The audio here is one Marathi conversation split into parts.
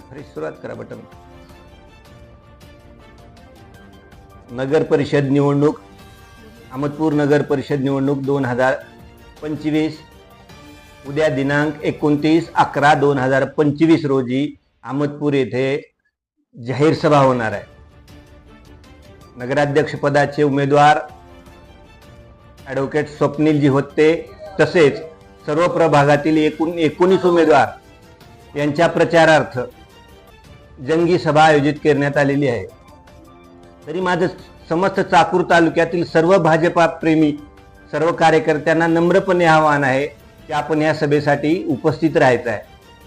फ्रेश सुरुवात करा बटन. नगर परिषद निवडणूक अहमदपूर नगर परिषद निवडणूक दोन हजार पंचवीस. उद्या दिनांक एकोणतीस अकरा दोन हजार पंचवीस रोजी अहमदपूर येथे जाहीर सभा होणार आहे. नगराध्यक्षपदाचे उमेदवार ॲडव्होकेट स्वप्नीलजी होते तसेच सर्व प्रभागातील एकूण एकोणीस उमेदवार यांच्या प्रचारार्थ जंगी सभा आयोजित करण्यात आलेली आहे. तरी माझं समस्त चाकूर तालुक्यातील सर्व भाजपा प्रेमी सर्व कार्यकर्त्यांना नम्रपणे आवाहन आहे की आपण या सभेसाठी उपस्थित राहायचं आहे.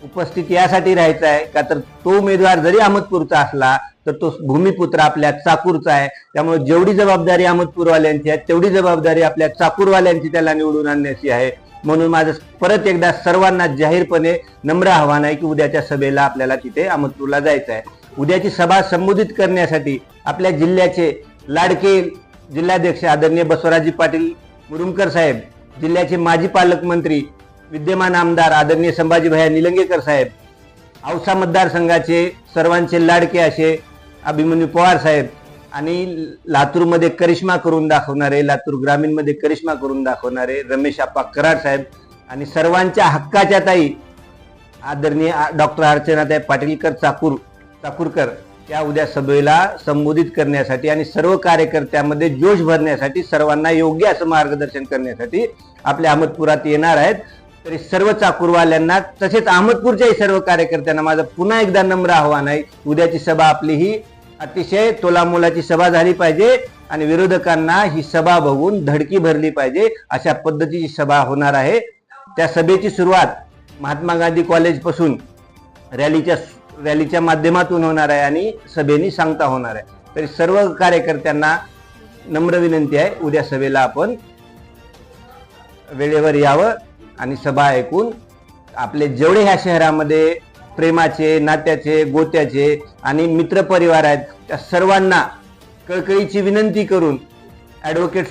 उपस्थित यासाठी राहायचं आहे का तर तो उमेदवार जरी अहमदपूरचा असला तर तो भूमिपुत्र आपल्या चाकूरचा आहे. त्यामुळे जेवढी जबाबदारी अहमदपूरवाल्यांची आहे तेवढी जबाबदारी आपल्या चाकूरवाल्यांची त्याला निवडून आणण्याची आहे. म्हणून माझं परत एकदा सर्वांना जाहीरपणे नम्र आव्हान आहे की उद्याच्या सभेला आपल्याला तिथे अहमदपूरला जायचं आहे उद्याची सभा संबोधित करण्यासाठी आपल्या जिल्ह्याचे लाडके जिल्हाध्यक्ष आदरणीय बसवराजी पाटील मुरुमकर साहेब जिल्ह्याचे माजी पालकमंत्री विद्यमान आमदार आदरणीय संभाजीभाया निलंगेकर साहेब औसा मतदारसंघाचे सर्वांचे लाडके असे अभिमन्यू पवार साहेब आणि लातूरमध्ये करिश्मा करून दाखवणारे लातूर ग्रामीणमध्ये करिश्मा करून दाखवणारे रमेश आप्पा कराड साहेब आणि सर्वांच्या हक्काच्या ताई आदरणीय डॉक्टर अर्चनाताई पाटीलकर चाकूर चाकूरकर या उद्या सभेला संबोधित करण्यासाठी आणि सर्व कार्यकर्त्यामध्ये जोश भरण्यासाठी सर्वांना योग्य असं मार्गदर्शन करण्यासाठी आपल्या अहमदपुरात येणार आहेत. तरी सर्व चाकूरवाल्यांना तसेच अहमदपूरच्याही सर्व कार्यकर्त्यांना माझं पुन्हा एकदा नम्र आव्हान आहे. उद्याची सभा आपली ही अतिशय तोलामोलाची सभा झाली पाहिजे आणि विरोधकांना ही सभा बघून धडकी भरली पाहिजे अशा पद्धतीची सभा होणार आहे. त्या सभेची सुरुवात महात्मा गांधी कॉलेजपासून रॅलीच्या रॅलीच्या माध्यमातून होणार आहे आणि सभेनी सांगता होणार आहे. तरी सर्व कार्यकर्त्यांना नम्र विनंती आहे उद्या सभेला आपण वेळेवर यावं आणि सभा ऐकून आपले जेवढे ह्या शहरामध्ये प्रेमाचे नात्याचे गोत्याचे आणि मित्रपरिवार आहेत. त्या सर्वांना कळकळीची विनंती करून ॲडव्होकेट